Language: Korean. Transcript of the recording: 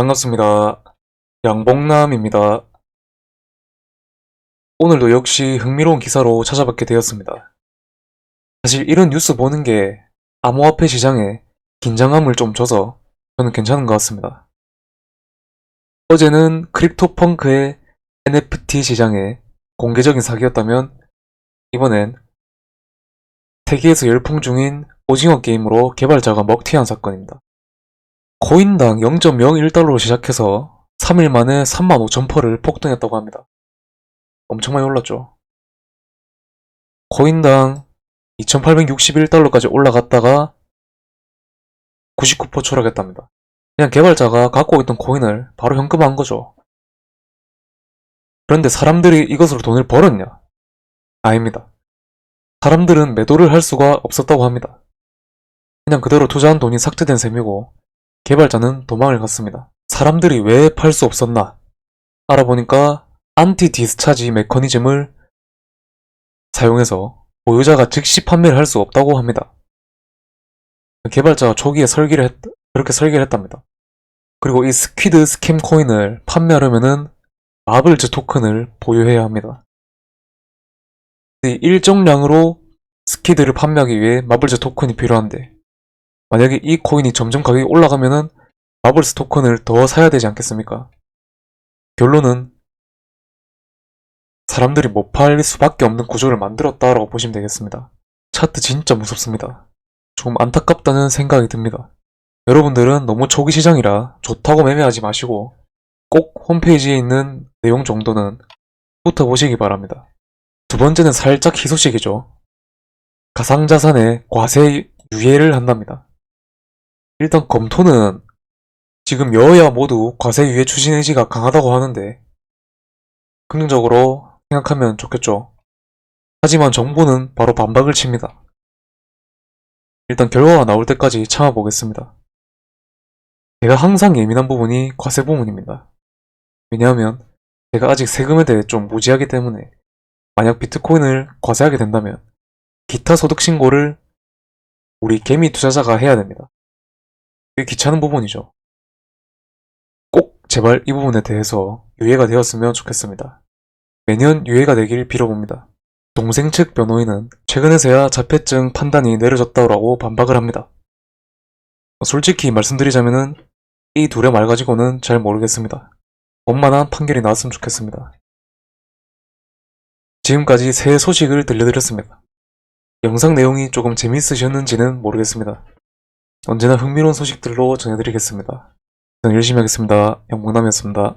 반갑습니다. 양봉남입니다. 오늘도 역시 흥미로운 기사로 찾아뵙게 되었습니다. 사실 이런 뉴스 보는 게 암호화폐 시장에 긴장감을 좀 줘서 저는 괜찮은 것 같습니다. 어제는 크립토펑크의 NFT 시장에 공개적인 사기였다면 이번엔 세계에서 열풍 중인 오징어 게임으로 개발자가 먹튀한 사건입니다. 코인당 0.01달러로 시작해서 3일 만에 35,000%를 폭등했다고 합니다. 엄청 많이 올랐죠. 코인당 2,861달러까지 올라갔다가 99% 추락했답니다. 그냥 개발자가 갖고 있던 코인을 바로 현금화한 거죠. 그런데 사람들이 이것으로 돈을 벌었냐? 아닙니다. 사람들은 매도를 할 수가 없었다고 합니다. 그냥 그대로 투자한 돈이 삭제된 셈이고 개발자는 도망을 갔습니다. 사람들이 왜 팔 수 없었나? 알아보니까 안티 디스차지 메커니즘을 사용해서 보유자가 즉시 판매를 할 수 없다고 합니다. 개발자가 초기에 설계를 했, 그렇게 설계를 했답니다. 그리고 이 스퀴드 스캠 코인을 판매하려면은 마블즈 토큰을 보유해야 합니다. 이 일정량으로 스퀴드를 판매하기 위해 마블즈 토큰이 필요한데 만약에 이 코인이 점점 가격이 올라가면은 마블스 토큰을 더 사야 되지 않겠습니까? 결론은 사람들이 못팔 수밖에 없는 구조를 만들었다라고 보시면 되겠습니다. 차트 진짜 무섭습니다. 조금 안타깝다는 생각이 듭니다. 여러분들은 너무 초기 시장이라 좋다고 매매하지 마시고 꼭 홈페이지에 있는 내용 정도는 훑어보시기 바랍니다. 두 번째는 살짝 희소식이죠. 가상자산에 과세 유예를 한답니다. 일단 검토는 지금 여야 모두 과세 유예 추진 의지가 강하다고 하는데 긍정적으로 생각하면 좋겠죠. 하지만 정부는 바로 반박을 칩니다. 일단 결과가 나올 때까지 참아보겠습니다. 제가 항상 예민한 부분이 과세 부분입니다. 왜냐하면 제가 아직 세금에 대해 좀 무지하기 때문에 만약 비트코인을 과세하게 된다면 기타 소득 신고를 우리 개미 투자자가 해야 됩니다. 꽤 귀찮은 부분이죠. 꼭 제발 이 부분에 대해서 유예가 되었으면 좋겠습니다. 매년 유예가 되길 빌어봅니다. 동생 측 변호인은 최근에서야 자폐증 판단이 내려졌다고 반박을 합니다. 솔직히 말씀드리자면은 이 둘의 말 가지고는 잘 모르겠습니다. 원만한 판결이 나왔으면 좋겠습니다. 지금까지 새 소식을 들려드렸습니다. 영상 내용이 조금 재밌으셨는지는 모르겠습니다. 언제나 흥미로운 소식들로 전해드리겠습니다. 저는 열심히 하겠습니다. 영문남이었습니다.